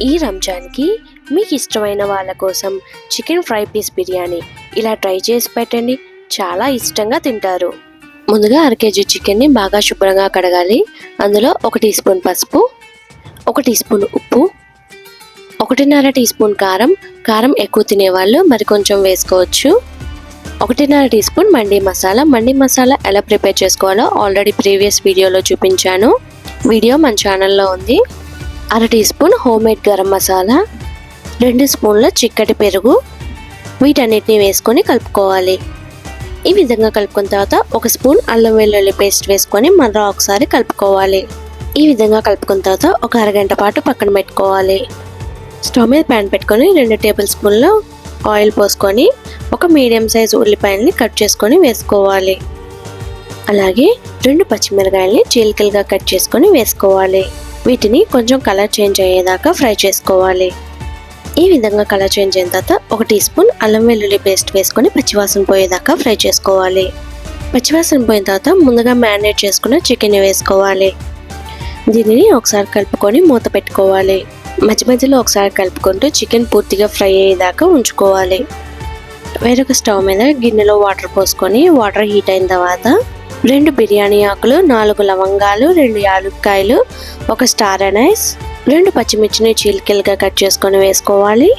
ఈ రంజాన్కి మీకు ఇష్టమైన వాళ్ళ కోసం చికెన్ ఫ్రై పీస్ బిర్యానీ ఇలా ట్రై చేసి పెట్టండి. చాలా ఇష్టంగా తింటారు. ముందుగా అర కేజీ చికెన్ని బాగా శుభ్రంగా కడగాలి. అందులో ఒక టీ స్పూన్ పసుపు ఒక టీ స్పూన్ ఉప్పు ఒకటిన్నర టీ స్పూన్ కారం. కారం ఎక్కువ తినేవాళ్ళు మరి కొంచెం వేసుకోవచ్చు. ఒకటిన్నర టీ స్పూన్ మండి మసాలా. మండి మసాలా ఎలా ప్రిపేర్ చేసుకోవాలో ఆల్రెడీ ప్రీవియస్ వీడియోలో చూపించాను. వీడియో మన ఛానల్లో ఉంది. అర teaspoon homemade garam masala రెండు స్పూన్ల చిక్కటి పెరుగు వీటన్నిటిని వేసుకొని కలుపుకోవాలి. ఈ విధంగా కలుపుకున్న తర్వాత ఒక స్పూన్ అల్లం వెల్లుల్లి పేస్ట్ వేసుకొని మరో ఒకసారి కలుపుకోవాలి. ఈ విధంగా కలుపుకున్న తర్వాత ఒక అరగంట పాటు పక్కన పెట్టుకోవాలి. స్టవ్ మీద ప్యాన్ పెట్టుకొని రెండు టేబుల్ స్పూన్ల ఆయిల్ పోసుకొని ఒక మీడియం సైజ్ ఉల్లిపాయల్ని కట్ చేసుకొని వేసుకోవాలి. అలాగే రెండు పచ్చిమిరకాయల్ని చీలికలుగా కట్ చేసుకొని వేసుకోవాలి. వీటిని కొంచెం కలర్ చేంజ్ అయ్యేదాకా ఫ్రై చేసుకోవాలి. ఈ విధంగా కలర్ చేంజ్ అయిన తర్వాత ఒక టీ స్పూన్ అల్లం వెల్లుల్లి పేస్ట్ వేసుకొని పచ్చివాసన పోయేదాకా ఫ్రై చేసుకోవాలి. పచ్చివాసన పోయిన తర్వాత ముందుగా మ్యారినేట్ చేసుకున్న చికెన్ వేసుకోవాలి. దీనిని ఒకసారి కలుపుకొని మూత పెట్టుకోవాలి. మధ్య మధ్యలో ఒకసారి కలుపుకుంటూ చికెన్ పూర్తిగా ఫ్రై అయ్యేదాకా ఉంచుకోవాలి. వేరొక స్టవ్ మీద గిన్నెలో వాటర్ పోసుకొని వాటర్ హీట్ అయిన తర్వాత రెండు బిర్యానీ ఆకులు నాలుగు లవంగాలు రెండు యాలుక్కాయలు ఒక స్టార్ అనైస్ రెండు పచ్చిమిర్చిని చీలికలుగా కట్ చేసుకొని వేసుకోవాలి.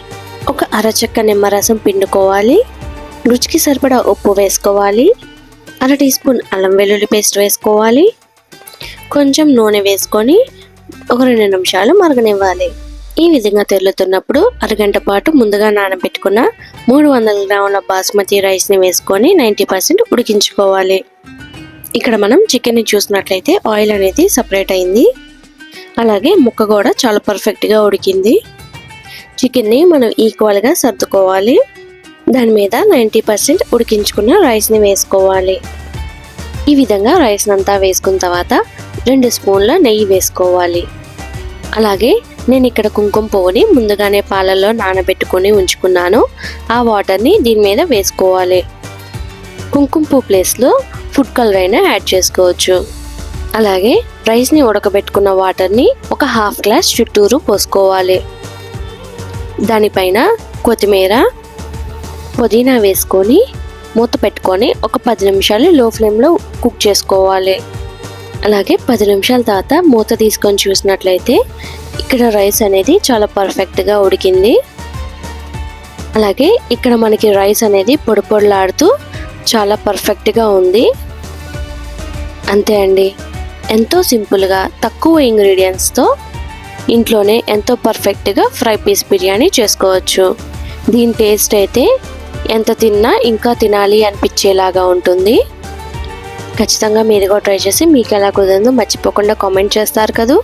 ఒక అరచక్క నిమ్మరసం పిండుకోవాలి. రుచికి సరిపడా ఉప్పు వేసుకోవాలి. అర టీ స్పూన్ అల్లం వెల్లుల్లి పేస్ట్ వేసుకోవాలి. కొంచెం నూనె వేసుకొని ఒక రెండు నిమిషాలు మరగనివ్వాలి. ఈ విధంగా తెల్లుతున్నప్పుడు అరగంట పాటు ముందుగా నానబెట్టుకున్న మూడు వందల గ్రాముల బాస్మతి రైస్ని వేసుకొని నైంటీ పర్సెంట్ ఉడికించుకోవాలి. ఇక్కడ మనం చికెన్ని చూసినట్లయితే ఆయిల్ అనేది సపరేట్ అయింది. అలాగే ముక్క కూడా చాలా పర్ఫెక్ట్గా ఉడికింది. చికెన్ని మనం ఈక్వల్గా సర్దుకోవాలి. దాని మీద నైంటీ పర్సెంట్ ఉడికించుకున్న రైస్ని వేసుకోవాలి. ఈ విధంగా రైస్ని అంతా వేసుకున్న తర్వాత రెండు స్పూన్ల నెయ్యి వేసుకోవాలి. అలాగే నేను ఇక్కడ కుంకుమ పువ్వుని ముందుగానే పాలల్లో నానబెట్టుకొని ఉంచుకున్నాను. ఆ వాటర్ని దీని మీద వేసుకోవాలి. కుంకుమ పువ్వు ప్లేస్లో ఫుడ్ కలర్ అయినా యాడ్ చేసుకోవచ్చు. అలాగే రైస్ని ఉడకబెట్టుకున్న వాటర్ని ఒక హాఫ్ గ్లాస్ చుట్టూరు పోసుకోవాలి. దానిపైన కొత్తిమీర పుదీనా వేసుకొని మూత పెట్టుకొని ఒక పది నిమిషాలు లో ఫ్లేమ్లో కుక్ చేసుకోవాలి. అలాగే పది నిమిషాల తర్వాత మూత తీసుకొని చూసినట్లయితే ఇక్కడ రైస్ అనేది చాలా పర్ఫెక్ట్గా ఉడికింది. అలాగే ఇక్కడ మనకి రైస్ అనేది పొడి పొడిలాడుతూ చాలా పర్ఫెక్ట్గా ఉంది. అంతే అండి. ఎంతో సింపుల్గా తక్కువ ఇంగ్రీడియంట్స్తో ఇంట్లోనే ఎంతో పర్ఫెక్ట్గా ఫ్రై పీస్ బిర్యానీ చేసుకోవచ్చు. దీని టేస్ట్ అయితే ఎంత తిన్నా ఇంకా తినాలి అనిపించేలాగా ఉంటుంది. ఖచ్చితంగా మీరు కూడా ట్రై చేసి మీకు ఎలా కుదిరిందో మర్చిపోకుండా కామెంట్ చేస్తారు కదా.